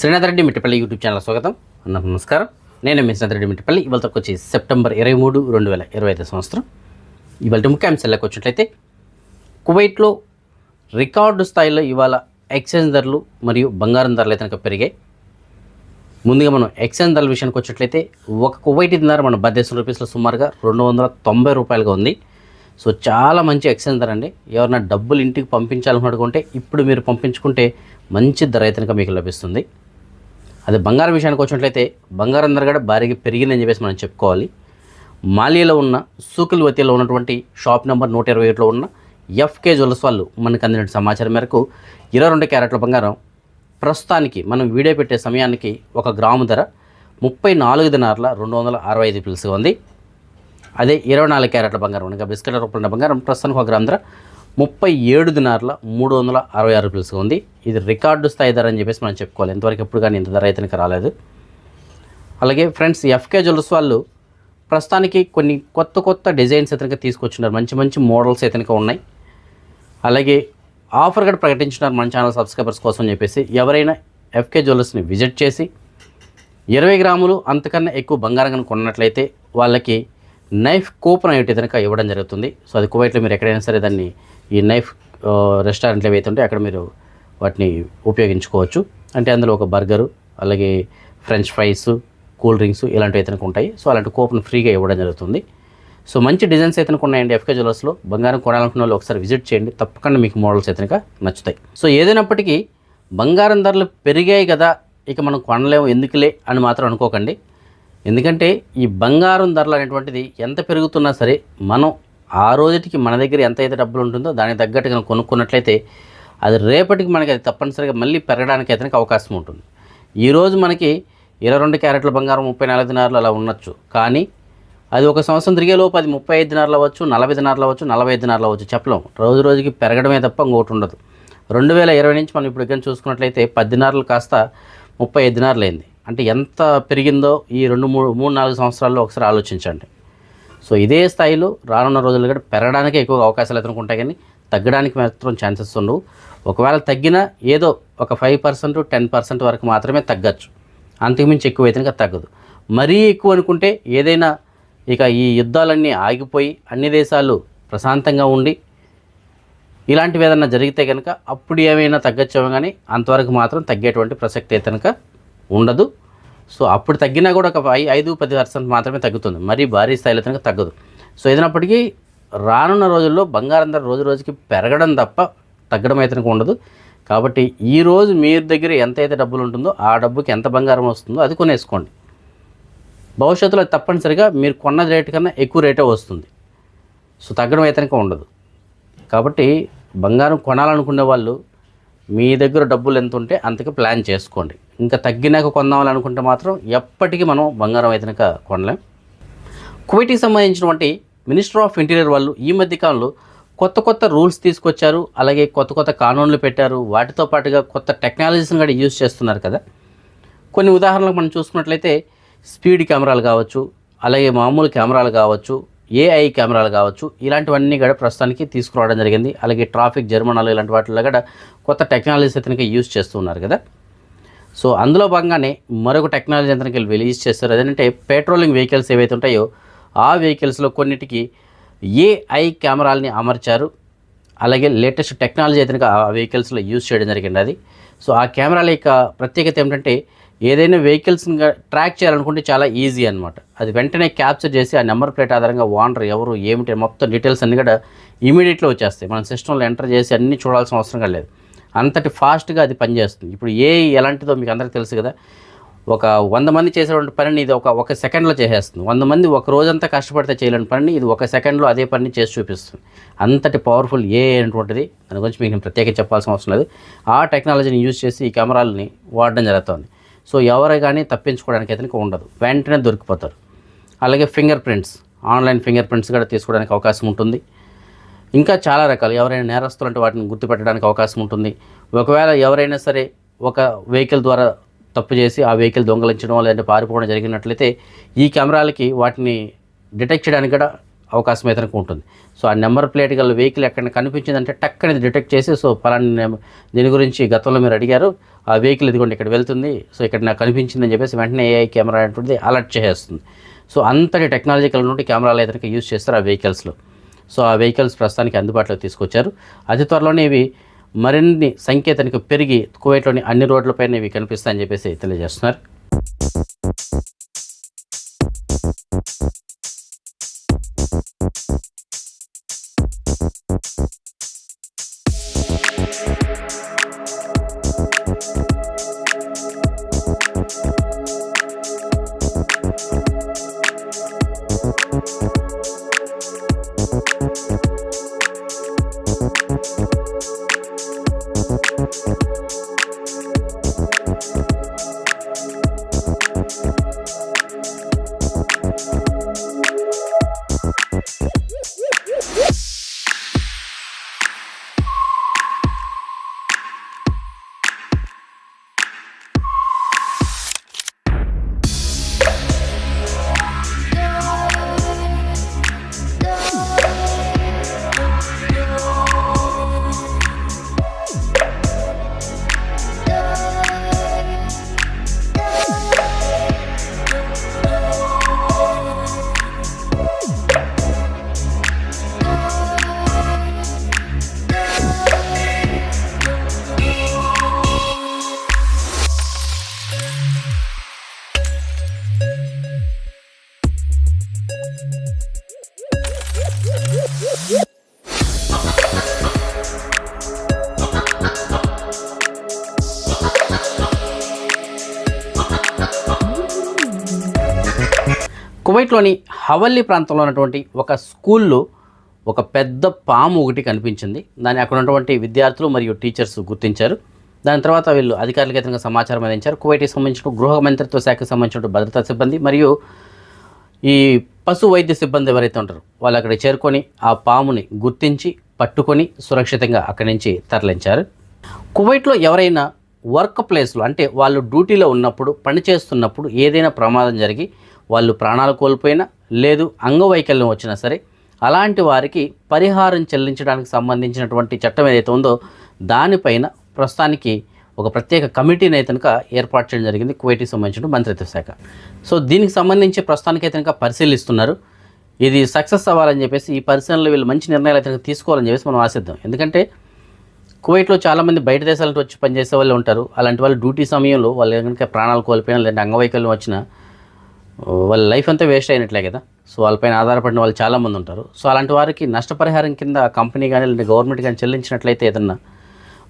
Srinath Reddy Mittapalli YouTube channel స్వాగతం. అన్న నమస్కారం. నేను మీ శ్రీనాథ్ రెడ్డి మిట్టపల్లి. ఇవాళ వచ్చి సెప్టెంబర్ ఇరవై మూడు రెండు వేల ఇరవై ఐదు సంవత్సరం. ఇవాళ ముఖ్యాంశాలకు వచ్చినట్లయితే కువైట్లో రికార్డు స్థాయిలో ఇవాళ ఎక్స్చేంజ్ ధరలు మరియు బంగారం ధరలు అయితే కనుక పెరిగాయి. ముందుగా మనం ఎక్స్చేంజ్ ధరల విషయానికి వచ్చినట్లయితే ఒక కువైట్ ధర మన భారతదేశం రూపీస్లో సుమారుగా రెండు వందల తొంభై రూపాయలుగా ఉంది. సో చాలా మంచి ఎక్స్చేంజ్ ధర అండి. ఎవరైనా డబ్బులు ఇంటికి పంపించాలనుకుంటే ఇప్పుడు మీరు పంపించుకుంటే మంచి ధర అయితే మీకు లభిస్తుంది. అదే బంగారం విషయానికి వచ్చినట్లయితే బంగారం ధర కూడా భారీగా పెరిగిందని చెప్పేసి మనం చెప్పుకోవాలి. మాలియాలో ఉన్న సూకుల్ వతిలో ఉన్నటువంటి షాప్ నెంబర్ నూట ఇరవై ఏడులో ఉన్న ఎఫ్కే జ్యువెల్స్ వాళ్ళు మనకు అందిన సమాచారం మేరకు ఇరవై రెండు క్యారెట్ల బంగారం ప్రస్తుతానికి మనం వీడియో పెట్టే సమయానికి ఒక గ్రాము ధర ముప్పై నాలుగు దినార్ల రెండు వందల అరవై ఐదు పిలుసుగా ఉంది. అదే ఇరవై నాలుగు క్యారెట్ల బంగారం ఇంకా బిస్కెట్ రూపాయల బంగారం ప్రస్తుతానికి ఒక గ్రాము ధర ముప్పై ఏడు దినార్ల మూడు వందల అరవై ఆరు రూపీస్గా ఉంది. ఇది రికార్డు స్థాయి ధర అని చెప్పేసి మనం చెప్పుకోవాలి. ఇంతవరకు ఎప్పుడు కానీ ఇంత ధర అయితే రాలేదు. అలాగే ఫ్రెండ్స్ ఎఫ్కే జ్యువెల్స్ వాళ్ళు ప్రస్తుతానికి కొన్ని కొత్త కొత్త డిజైన్స్ ఇతనికి తీసుకొచ్చినారు మంచి మంచి మోడల్స్ ఇతనికి ఉన్నాయి. అలాగే ఆఫర్ కూడా ప్రకటించినారు మన ఛానల్ సబ్స్క్రైబర్స్ కోసం చెప్పేసి. ఎవరైనా ఎఫ్కే జ్యువెలర్స్ని విజిట్ చేసి ఇరవై గ్రాములు అంతకన్నా ఎక్కువ బంగారం కనుక కొన్నట్లయితే వాళ్ళకి నైఫ్ కూపన్ అయితే కనుక ఇవ్వడం జరుగుతుంది. సో అది కువైట్లో మీరు ఎక్కడైనా సరే దాన్ని ఈ నైఫ్ రెస్టారెంట్లు ఏవైతే ఉంటే అక్కడ మీరు వాటిని ఉపయోగించుకోవచ్చు. అంటే అందులో ఒక బర్గరు అలాగే ఫ్రెంచ్ ఫ్రైస్ కూల్ డ్రింక్స్ ఇలాంటివి అయితే ఉంటాయి. సో అలాంటి కూపన్ ఫ్రీగా ఇవ్వడం జరుగుతుంది. సో మంచి డిజైన్స్ అయితే ఉన్నాయండి ఎఫ్కే జ్యువెలర్స్లో. బంగారం కొనాలనుకున్న వాళ్ళు ఒకసారి విజిట్ చేయండి. తప్పకుండా మీకు మోడల్స్ అయితే నచ్చుతాయి. సో ఏదైనప్పటికీ బంగారం ధరలు పెరిగాయి కదా ఇక మనం కొనలేము ఎందుకులే అని మాత్రం అనుకోకండి. ఎందుకంటే ఈ బంగారం ధరలు అనేటువంటిది ఎంత పెరుగుతున్నా సరే మనం ఆ రోజుటికి మన దగ్గర ఎంత అయితే డబ్బులు ఉంటుందో దానికి తగ్గట్టుగా కొనుక్కున్నట్లయితే అది రేపటికి మనకి అది తప్పనిసరిగా మళ్ళీ పెరగడానికి అయితే అవకాశం ఉంటుంది. ఈరోజు మనకి ఇరవై రెండు క్యారెట్ల బంగారం ముప్పై నాలుగు దినార్లు అలా ఉండొచ్చు. కానీ అది ఒక సంవత్సరం తిరిగే లోపు అది ముప్పై ఐదు దినార్లు అవ్వచ్చు నలభై దినార్లు అవ్వచ్చు నలభై ఐదు దినార్లు అవ్వచ్చు. చెప్పలేం. రోజు రోజుకి పెరగడమే తప్ప ఇంకోటి ఉండదు. రెండు వేల ఇరవై నుంచి మనం ఇప్పుడు ఇక్కడ చూసుకున్నట్లయితే పది కాస్త ముప్పై ఐదు దినార్లు అయింది. అంటే ఎంత పెరిగిందో ఈ రెండు మూడు మూడు నాలుగు సంవత్సరాల్లో ఒకసారి ఆలోచించండి. సో ఇదే స్థాయిలో రానున్న రోజులు కూడా పెరగడానికి ఎక్కువ అవకాశాలు అయితే ఉంటాయి కానీ తగ్గడానికి మాత్రం ఛాన్సెస్ ఉండవు. ఒకవేళ తగ్గినా ఏదో ఒక ఫైవ్ పర్సెంట్ టెన్ పర్సెంట్ వరకు మాత్రమే తగ్గచ్చు. అంతకుమించి ఎక్కువ అయితే తగ్గదు. మరీ ఎక్కువ అనుకుంటే ఏదైనా ఇక ఈ యుద్ధాలన్నీ ఆగిపోయి అన్ని దేశాలు ప్రశాంతంగా ఉండి ఇలాంటివి ఏదైనా జరిగితే కనుక అప్పుడు ఏమైనా తగ్గచ్చేమో కానీ అంతవరకు మాత్రం తగ్గేటువంటి ప్రసక్తి అయితే కనుక ఉండదు. సో అప్పుడు తగ్గినా కూడా ఒక ఐ ఐదు పది పర్సెంట్ మాత్రమే తగ్గుతుంది. మరీ భారీ స్థాయిలో కనుక తగ్గదు. సో ఏదైనప్పటికీ రానున్న రోజుల్లో బంగారం ధర రోజు రోజుకి పెరగడం తప్ప తగ్గడం అయితే ఉండదు. కాబట్టి ఈ రోజు మీ దగ్గర ఎంత అయితే డబ్బులు ఉంటుందో ఆ డబ్బుకి ఎంత బంగారం వస్తుందో అది కొనేసుకోండి. భవిష్యత్తులో అది తప్పనిసరిగా మీరు కొన్న రేటు కన్నా ఎక్కువ రేటే వస్తుంది. సో తగ్గడం అయితే ఉండదు. కాబట్టి బంగారం కొనాలనుకునే వాళ్ళు మీ దగ్గర డబ్బులు ఎంత ఉంటే అంతకు ప్లాన్ చేసుకోండి. ఇంకా తగ్గినాక కొందామని అనుకుంటే మాత్రం ఎప్పటికీ మనం బంగారం అయితే కొనలేం. కువైట్కి సంబంధించినటువంటి మినిస్టర్ ఆఫ్ ఇంటీరియర్ వాళ్ళు ఈ మధ్య కాలంలో కొత్త కొత్త రూల్స్ తీసుకొచ్చారు. అలాగే కొత్త కొత్త కానూన్లు పెట్టారు. వాటితో పాటుగా కొత్త టెక్నాలజీస్ని కూడా యూజ్ చేస్తున్నారు కదా. కొన్ని ఉదాహరణలు మనం చూసుకున్నట్లయితే స్పీడ్ కెమెరాలు కావచ్చు అలాగే మామూలు కెమెరాలు కావచ్చు ఏఐ కెమెరాలు కావచ్చు ఇలాంటివన్నీ కూడా ప్రస్తుతానికి తీసుకురావడం జరిగింది. అలాగే ట్రాఫిక్ జరిమానాలు ఇలాంటి వాటిలో కూడా కొత్త టెక్నాలజీస్ అతనికి యూజ్ చేస్తున్నారు కదా. సో అందులో భాగంగానే మరొక టెక్నాలజీ అతనికి రిలీజ్ చేస్తారు. అదేంటంటే పెట్రోలింగ్ వెహికల్స్ ఏవైతే ఉంటాయో ఆ వెహికల్స్లో కొన్నిటికి ఏఐ కెమెరాలని అమర్చారు. అలాగే లేటెస్ట్ టెక్నాలజీ అయితే ఆ వెహికల్స్లో యూజ్ చేయడం జరిగింది అది. సో ఆ కెమెరాల యొక్క ప్రత్యేకత ఏమిటంటే ఏదైనా వెహికల్స్ని ట్రాక్ చేయాలనుకుంటే చాలా ఈజీ అనమాట అది వెంటనే క్యాప్చర్ చేసి ఆ నెంబర్ ప్లేట్ ఆధారంగా ఓనర్ ఎవరు ఏమిటి మొత్తం డీటెయిల్స్ అన్నీ కూడా ఇమీడియట్లో వచ్చేస్తాయి. మన సిస్టంలో ఎంటర్ చేసి అన్నీ చూడాల్సిన అవసరం లేదు. అంతటి ఫాస్ట్గా అది పనిచేస్తుంది. ఇప్పుడు ఏ ఎలాంటిదో మీకు అందరికీ తెలుసు కదా. ఒక వంద మంది చేసేటువంటి పనిని ఇది ఒక ఒక సెకండ్లో చేసేస్తుంది. వంద మంది ఒక రోజంతా కష్టపడితే చేయలేని పనిని ఇది ఒక సెకండ్లో అదే పనిని చేసి చూపిస్తుంది. అంతటి పవర్ఫుల్ ఏ అనేటువంటిది దాని గురించి మీకు నేను ప్రత్యేకంగా చెప్పాల్సిన అవసరం లేదు. ఆ టెక్నాలజీని యూజ్ చేసి ఈ కెమెరాలని వాడడం జరుగుతుంది. సో ఎవరు కానీ తప్పించుకోవడానికి అయితే ఉండదు. వెంటనే దొరికిపోతారు. అలాగే finger prints. Online finger prints కూడా తీసుకోవడానికి అవకాశం ఉంటుంది. ఇంకా చాలా రకాలు. ఎవరైనా నేరస్తులు అంటే వాటిని గుర్తుపెట్టడానికి అవకాశం ఉంటుంది. ఒకవేళ ఎవరైనా సరే ఒక వెహికల్ ద్వారా తప్పు చేసి ఆ వెహికల్ దొంగలించడం లేదంటే పారిపోవడం జరిగినట్లయితే ఈ కెమెరాలకి వాటిని డిటెక్ట్ చేయడానికి కూడా అవకాశం అయితే ఉంటుంది. సో ఆ నెంబర్ ప్లేట్ గల వెహికల్ ఎక్కడ కనిపించిందంటే టక్ అనేది డిటెక్ట్ చేసి సో పలాని దీని గురించి గతంలో మీరు అడిగారు. ఆ వెహికల్ ఇదిగోండి ఇక్కడ వెళ్తుంది. సో ఇక్కడ నాకు కనిపించిందని చెప్పేసి వెంటనే ఏఐ కెమెరా అనేటువంటిది అలర్ట్ చేసేస్తుంది. సో అంతటి టెక్నాలజికల్ నుండి కెమెరాలు అయితే యూజ్ చేస్తారు ఆ వెహికల్స్లో. సో ఆ వెహికల్స్ ప్రస్తుతానికి అందుబాటులోకి తీసుకొచ్చారు. అతి త్వరలోనే ఇవి మరిన్ని సంఖ్య పెరిగి కువైట్లోని అన్ని రోడ్లపైన ఇవి కనిపిస్తాయని చెప్పేసి తెలియజేస్తున్నారు. కువైట్లోని హవల్లీ ప్రాంతంలో ఉన్నటువంటి ఒక స్కూల్లో ఒక పెద్ద పాము ఒకటి కనిపించింది. దాన్ని అక్కడ ఉన్నటువంటి విద్యార్థులు మరియు టీచర్స్ గుర్తించారు. దాని తర్వాత వీళ్ళు అధికారులకు సమాచారం అందించారు. కువైట్కి సంబంధించిన గృహ మంత్రిత్వ శాఖకు సంబంధించిన భద్రతా సిబ్బంది మరియు ఈ పశు వైద్య సిబ్బంది ఎవరైతే ఉంటారో వాళ్ళు అక్కడ చేరుకొని ఆ పాముని గుర్తించి పట్టుకొని సురక్షితంగా అక్కడి నుంచి తరలించారు. కువైట్లో ఎవరైనా వర్క్ ప్లేస్లో అంటే వాళ్ళు డ్యూటీలో ఉన్నప్పుడు పని చేస్తున్నప్పుడు ఏదైనా ప్రమాదం జరిగి వాళ్ళు ప్రాణాలు కోల్పోయినా లేదు అంగవైకల్యం వచ్చినా సరే అలాంటి వారికి పరిహారం చెల్లించడానికి సంబంధించినటువంటి చట్టం ఏదైతే ఉందో దానిపైన ప్రస్తుతానికి ఒక ప్రత్యేక కమిటీని అయితే కనుక ఏర్పాటు చేయడం జరిగింది. కువైట్కి సంబంధించిన మంత్రిత్వ శాఖ. సో దీనికి సంబంధించి ప్రస్తుతానికి అయితే కనుక పరిశీలిస్తున్నారు. ఇది సక్సెస్ అవ్వాలని చెప్పేసి ఈ పరిశీలనలో వీళ్ళు మంచి నిర్ణయాలు అయితే తీసుకోవాలని చెప్పేసి మనం ఆశిద్దాం. ఎందుకంటే కువైట్లో చాలామంది బయట దేశాల వచ్చి పనిచేసే వాళ్ళు ఉంటారు. అలాంటి వాళ్ళు డ్యూటీ సమయంలో వాళ్ళు కనుక ప్రాణాలు కోల్పోయినా లేదంటే అంగవైకల్యం వచ్చినా వాళ్ళ లైఫ్ అంతా వేస్ట్ అయినట్లే కదా. సో వాళ్ళపైన ఆధారపడిన వాళ్ళు చాలామంది ఉంటారు. సో అలాంటి వారికి నష్టపరిహారం కింద కంపెనీ కానీ లేదంటే గవర్నమెంట్ కానీ చెల్లించినట్లయితే ఏదన్నా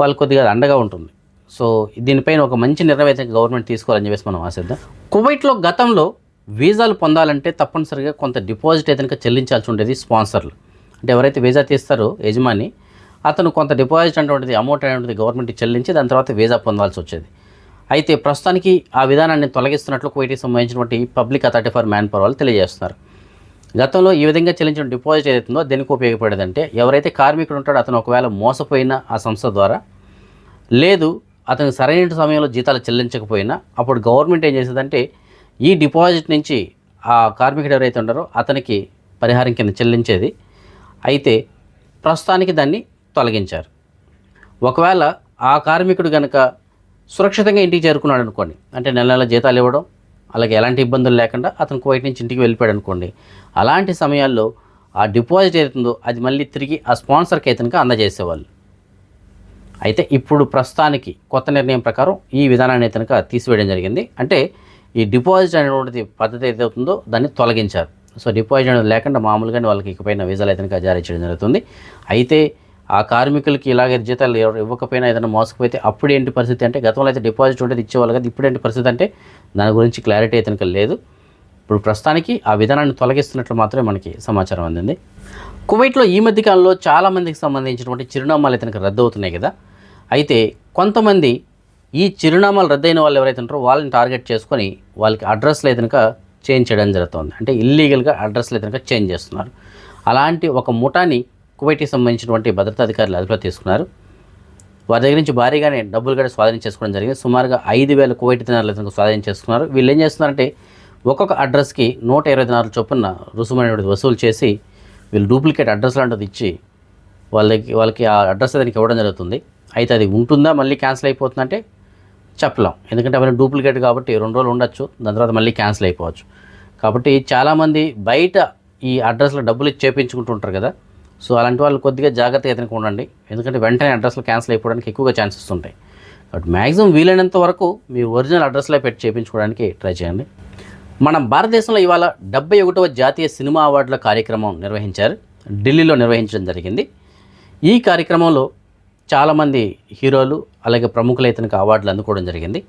వాళ్ళు కొద్దిగా అండగా ఉంటుంది. సో దీనిపైన ఒక మంచి నిర్ణయం అయితే గవర్నమెంట్ తీసుకోవాలని చెప్పేసి మనం ఆశిద్దాం. కువైట్లో గతంలో వీసాలు పొందాలంటే తప్పనిసరిగా కొంత డిపాజిట్ ఏదైనా చెల్లించాల్సి ఉండేది స్పాన్సర్లు. అంటే ఎవరైతే వీసా తీస్తారో యజమాని అతను కొంత డిపాజిట్ అనేటువంటిది అమౌంట్ అనేటువంటిది గవర్నమెంట్కి చెల్లించి దాని తర్వాత వీసా పొందాల్సి వచ్చేది. అయితే ప్రస్తుతానికి ఆ విధానాన్ని తొలగిస్తున్నట్లు కువైట్కి సంబంధించినటువంటి public authority for man power వాళ్ళు తెలియజేస్తున్నారు. గతంలో ఈ విధంగా చెల్లించిన డిపాజిట్ ఏదైతుందో దేనికి ఉపయోగపడేదంటే ఎవరైతే కార్మికుడు ఉంటాడో అతను ఒకవేళ మోసపోయిన ఆ సంస్థ ద్వారా లేదు అతను సరైన సమయంలో జీతాలు చెల్లించకపోయినా అప్పుడు గవర్నమెంట్ ఏం చేసేదంటే ఈ డిపాజిట్ నుంచి ఆ కార్మికుడు ఎవరైతే ఉంటారో అతనికి పరిహారం కింద చెల్లించేది. అయితే ప్రస్తుతానికి దాన్ని తొలగించారు. ఒకవేళ ఆ కార్మికుడు కనుక సురక్షితంగా ఇంటికి చేరుకున్నాడు అనుకోండి. అంటే నెల నెల జీతాలు ఇవ్వడం అలాగే ఎలాంటి ఇబ్బందులు లేకుండా అతను కువైట్ నుంచి ఇంటికి వెళ్ళిపోయాడు అనుకోండి. అలాంటి సమయాల్లో ఆ డిపాజిట్ ఏదైతుందో అది మళ్ళీ తిరిగి ఆ స్పాన్సర్కి అయితే అందజేసేవాళ్ళు. అయితే ఇప్పుడు ప్రస్తుతానికి కొత్త నిర్ణయం ప్రకారం ఈ విధానాన్ని కనుక తీసివేయడం జరిగింది. అంటే ఈ డిపాజిట్ అనేటువంటి పద్ధతి ఏదైతే అవుతుందో దాన్ని తొలగించారు. సో డిపాజిట్ అనేది లేకుండా మామూలుగానే వాళ్ళకి ఇకపైన వీసాలు అయితే జారీ చేయడం జరుగుతుంది. అయితే ఆ కార్మికులకి ఇలాగే జీతాలు ఎవరు ఇవ్వకపోయినా ఏదైనా మోసకపోతే అప్పుడు ఏంటి పరిస్థితి అంటే గతంలో అయితే డిపాజిట్ ఉండేది ఇచ్చేవాళ్ళు కదా ఇప్పుడు ఏంటి పరిస్థితి అంటే దాని గురించి క్లారిటీ అయితే కనుక లేదు. ఇప్పుడు ప్రస్తుతానికి ఆ విధానాన్ని తొలగిస్తున్నట్లు మాత్రమే మనకి సమాచారం అందింది. కువైట్లో ఈ మధ్య కాలంలో చాలామందికి సంబంధించినటువంటి చిరునామాలు అయితే రద్దు అవుతున్నాయి కదా. అయితే కొంతమంది ఈ చిరునామాలు రద్దయిన వాళ్ళు ఎవరైతే ఉంటారో వాళ్ళని టార్గెట్ చేసుకొని వాళ్ళకి అడ్రస్లు అయితే కనుక చేంజ్ చేయడం జరుగుతుంది. అంటే ఇల్లీగల్గా అడ్రస్లు అయితే కనుక చేంజ్ చేస్తున్నారు. అలాంటి ఒక ముఠాని కువైట్కి సంబంధించినటువంటి భద్రతా అధికారులు అదుపులో తీసుకున్నారు. వారి దగ్గర నుంచి భారీగానే డబ్బులు కూడా స్వాధీనం చేసుకోవడం జరిగింది. సుమారుగా ఐదు వేల కువైట్ దినాలు స్వాధీనం చేసుకున్నారు వీళ్ళు ఏం చేస్తున్నారంటే ఒక్కొక్క అడ్రస్కి నూట ఇరవై దినాల చొప్పున రుసుము అనేటువంటి వసూలు చేసి వీళ్ళు డూప్లికేట్ అడ్రస్ లాంటిది ఇచ్చి వాళ్ళకి వాళ్ళకి ఆ అడ్రస్ దానికి ఇవ్వడం జరుగుతుంది. అయితే అది ఉంటుందా మళ్ళీ క్యాన్సిల్ అయిపోతుందంటే చెప్పలేం. ఎందుకంటే అవన్నీ డూప్లికేట్ కాబట్టి రెండు రోజులు ఉండొచ్చు దాని తర్వాత మళ్ళీ క్యాన్సిల్ అయిపోవచ్చు. కాబట్టి చాలామంది బయట ఈ అడ్రస్లో డబ్బులు ఇచ్చి చేపించుకుంటుంటారు కదా సో అలాంటి వాళ్ళు కొద్దిగా జాగ్రత్తగా ఎదురుకు ఉండండి. ఎందుకంటే వెంటనే అడ్రస్లు క్యాన్సిల్ అయిపోవడానికి ఎక్కువగా ఛాన్సెస్ ఉంటాయి. కాబట్టి మ్యాక్సిమం వీలైనంత వరకు మీ ఒరిజినల్ అడ్రస్లో పెట్టి చేయించుకోవడానికి ట్రై చేయండి. మన భారతదేశంలో ఇవాళ డెబ్బై ఒకటవ జాతీయ సినిమా అవార్డుల కార్యక్రమం నిర్వహించారు. ఢిల్లీలో నిర్వహించడం జరిగింది. ఈ కార్యక్రమంలో చాలామంది హీరోలు అలాగే ప్రముఖులు ఇతనికి అవార్డులు అందుకోవడం జరిగింది.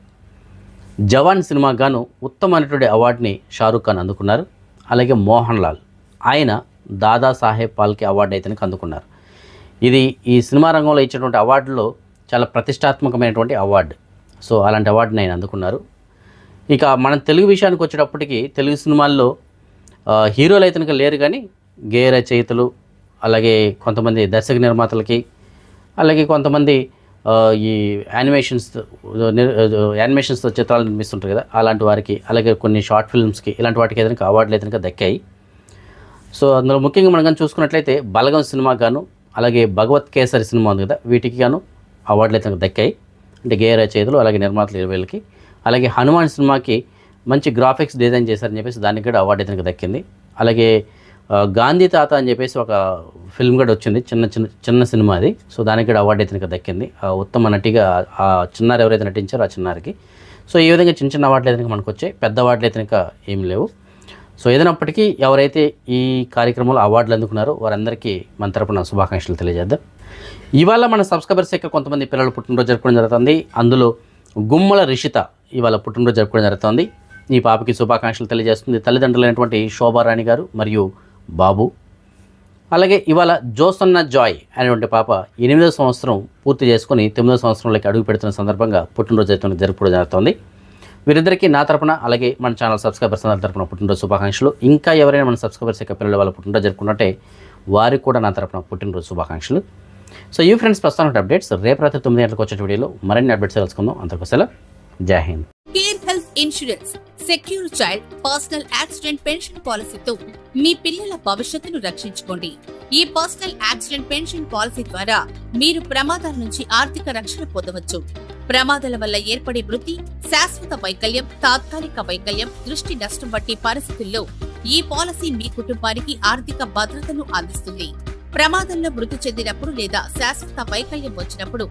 జవాన్ సినిమాకు గాను ఉత్తమైనటువంటి అవార్డుని షారూఖ్ ఖాన్ అందుకున్నారు. అలాగే మోహన్ లాల్. ఆయన దాదాసాహెబ్ పాల్కే అవార్డు అయితే అందుకున్నారు. ఇది ఈ సినిమా రంగంలో ఇచ్చేటువంటి అవార్డులో చాలా ప్రతిష్టాత్మకమైనటువంటి అవార్డు. సో అలాంటి అవార్డుని ఆయన అందుకున్నారు. ఇక మనం తెలుగు విషయానికి వచ్చేటప్పటికి తెలుగు సినిమాల్లో హీరోలు అయితే లేరు కానీ గేయ రచయితలు అలాగే కొంతమంది దర్శక నిర్మాతలకి అలాగే కొంతమంది ఈ యానిమేషన్స్ యానిమేషన్స్తో చిత్రాలు నిర్మిస్తుంటారు కదా అలాంటి వారికి అలాగే కొన్ని షార్ట్ ఫిల్మ్స్కి ఇలాంటి వాటికి ఏదైనా అవార్డులు అయితే దక్కాయి. సో అందులో ముఖ్యంగా మనం కానీ చూసుకున్నట్లయితే బలగం సినిమా గాను అలాగే భగవత్ కేసరి సినిమా ఉంది కదా వీటికి గాను అవార్డులు అయితే దక్కాయి. అంటే గేయ రచయితలు అలాగే నిర్మాతలు ఇరవైలకి. అలాగే హనుమాన్ సినిమాకి మంచి గ్రాఫిక్స్ డిజైన్ చేశారని చెప్పేసి దానికి కూడా అవార్డు అయితే దక్కింది. అలాగే గాంధీ తాత అని చెప్పేసి ఒక ఫిల్మ్ కూడా వచ్చింది చిన్న చిన్న చిన్న సినిమా అది. సో దానికి కూడా అవార్డు అయితే దక్కింది. ఉత్తమ నటిగా ఆ చిన్నారు ఎవరైతే నటించారో ఆ చిన్నారికి. సో ఈ విధంగా చిన్న చిన్న అవార్డులు అయితే మనకు వచ్చాయి పెద్ద అవార్డులు అయితే ఏం లేవు. సో ఏదైనప్పటికీ ఎవరైతే ఈ కార్యక్రమంలో అవార్డులు అందుకున్నారో వారందరికీ మన తరపున శుభాకాంక్షలు తెలియజేద్దాం. ఇవాళ మన సబ్స్క్రైబర్స్ యొక్క కొంతమంది పిల్లలు పుట్టినరోజు జరుపుకోవడం జరుగుతుంది. అందులో గుమ్మల రిషిత ఇవాళ పుట్టినరోజు జరుపుకోవడం జరుగుతుంది. ఈ పాపకి శుభాకాంక్షలు తెలియజేస్తుంది తల్లిదండ్రులైనటువంటి శోభారాణి గారు మరియు బాబు. అలాగే ఇవాళ జోసన్న జాయ్ అనేటువంటి పాప ఎనిమిదో సంవత్సరం పూర్తి చేసుకుని తొమ్మిదో సంవత్సరంలోకి అడుగు పెడుతున్న సందర్భంగా పుట్టినరోజు అయితే జరుపుకోవడం జరుగుతుంది. వీరిద్దరికీ నా తరపున అలాగే మన ఛానల్ సబ్స్క్రైబర్స్ అందరి తరపున పుట్టినరోజు శుభాకాంక్షలు. ఇంకా ఎవరైనా మన సబ్స్క్రైబర్స్ యొక్క పిల్లల వాళ్ళ పుట్టినరోజు జరుపుకున్నట్టే వారికి కూడా నా తరపున పుట్టినరోజు శుభాకాంక్షలు. సో ఈ ఫ్రెండ్స్ ప్రస్తుతం అప్డేట్స్ రేపు రాత్రి తొమ్మిది గంటలకు వచ్చే వీడియోలో మరిన్ని అప్డేట్స్ తెలుసుకుందాం. అంతకు Jai Hind. Care health insurance secure child personal accident pension పాలసీతో మీ పిల్లల భవిష్యత్తును రక్షించుకోండి. ఈ పర్సనల్ యాక్సిడెంట్ పెన్షన్ పాలసీ ద్వారా మీరు ప్రమాదాల నుంచి ఆర్థిక రక్షణ పొందవచ్చు. ప్రమాదాల వల్ల ఏర్పడే మృతి శాశ్వత వైకల్యం తాత్కాలిక వైకల్యం దృష్టి నష్టం వంటి పరిస్థితుల్లో ఈ పాలసీ మీ కుటుంబానికి ఆర్థిక భద్రతను అందిస్తుంది. ప్రమాదంలో మృతి చెందినప్పుడు లేదా శాశ్వత వైకల్యం వచ్చినప్పుడు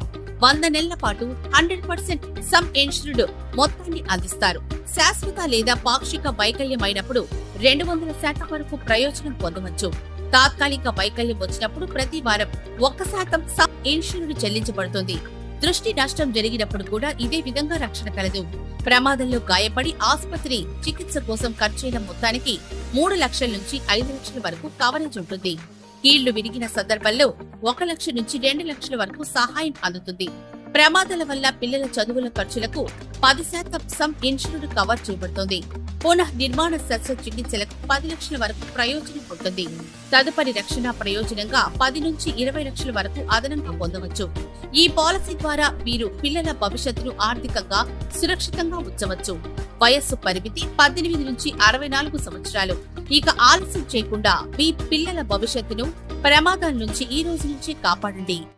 వంద నెలల పాటు హండ్రెడ్ పర్సెంట్ సమ్ ఇన్సూర్డ్ మొత్తాన్ని అందిస్తారు. శాశ్వత లేదా పాక్షిక వైకల్యం అయినప్పుడు రెండు వందల శాతం వరకు ప్రయోజనం పొందవచ్చు. తాత్కాలిక వైకల్యం వచ్చినప్పుడు ప్రతి వారం ఒక్క శాతం సమ్ ఇన్సూర్డ్ చెల్లించబడుతుంది. దృష్టి నష్టం జరిగినప్పుడు కూడా ఇదే విధంగా రక్షణ కలదు. ప్రమాదంలో గాయపడి ఆసుపత్రి చికిత్స కోసం ఖర్చైన మొత్తానికి మూడు లక్షల నుంచి ఐదు లక్షల వరకు కవరేజ్ ఉంటుంది. కీళ్ళు విరిగిన సందర్భంలో ఒక లక్ష నుంచి రెండు లక్షల వరకు సహాయం అందుతుంది. ప్రమాదాల వల్ల పిల్లల చదువుల ఖర్చులకు పది శాతం సమ్ ఇన్సూరెన్స్ కవర్ చేయబడుతుంది పునః నిర్మాణ శస్త్రచికిత్సలకు పది లక్షల వరకు ప్రయోజనం ఉంటుంది. తదుపరి రక్షణ ప్రయోజనంగా పది నుంచి ఇరవై లక్షల వరకు అదనంగా పొందవచ్చు. ఈ పాలసీ ద్వారా మీరు పిల్లల భవిష్యత్తును ఆర్థికంగా సురక్షితంగా ఉంచవచ్చు. వయస్సు పరిమితి పద్దెనిమిది నుంచి అరవై నాలుగు సంవత్సరాలు. ఇక ఆలస్యం చేయకుండా మీ పిల్లల భవిష్యత్తును ప్రమాదాల నుంచి ఈ రోజు నుంచి కాపాడండి.